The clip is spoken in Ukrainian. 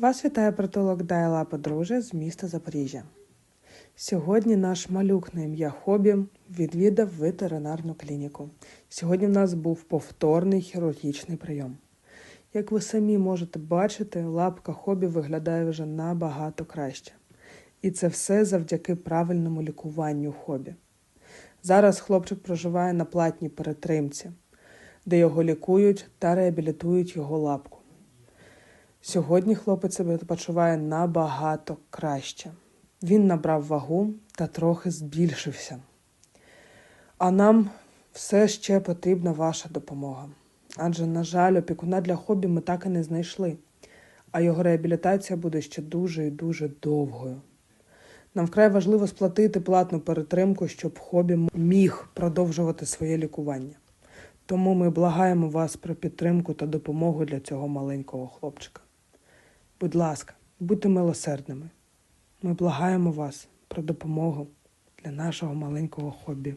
Вас вітає притулок Дайла Подружжя з міста Запоріжжя. Сьогодні наш малюк на ім'я Хобі відвідав ветеринарну клініку. Сьогодні в нас був повторний хірургічний прийом. Як ви самі можете бачити, лапка Хобі виглядає вже набагато краще. І це все завдяки правильному лікуванню Хобі. Зараз хлопчик проживає на платній перетримці, де його лікують та реабілітують його лапку. Сьогодні хлопець себе почуває набагато краще. Він набрав вагу та трохи збільшився. А нам все ще потрібна ваша допомога. Адже, на жаль, опікуна для хобі ми так і не знайшли, а його реабілітація буде ще дуже і дуже довгою. Нам вкрай важливо сплатити платну перетримку, щоб хобі міг продовжувати своє лікування. Тому ми благаємо вас про підтримку та допомогу для цього маленького хлопчика. Будь ласка, будьте милосердними. Ми благаємо вас про допомогу для нашого маленького хобі.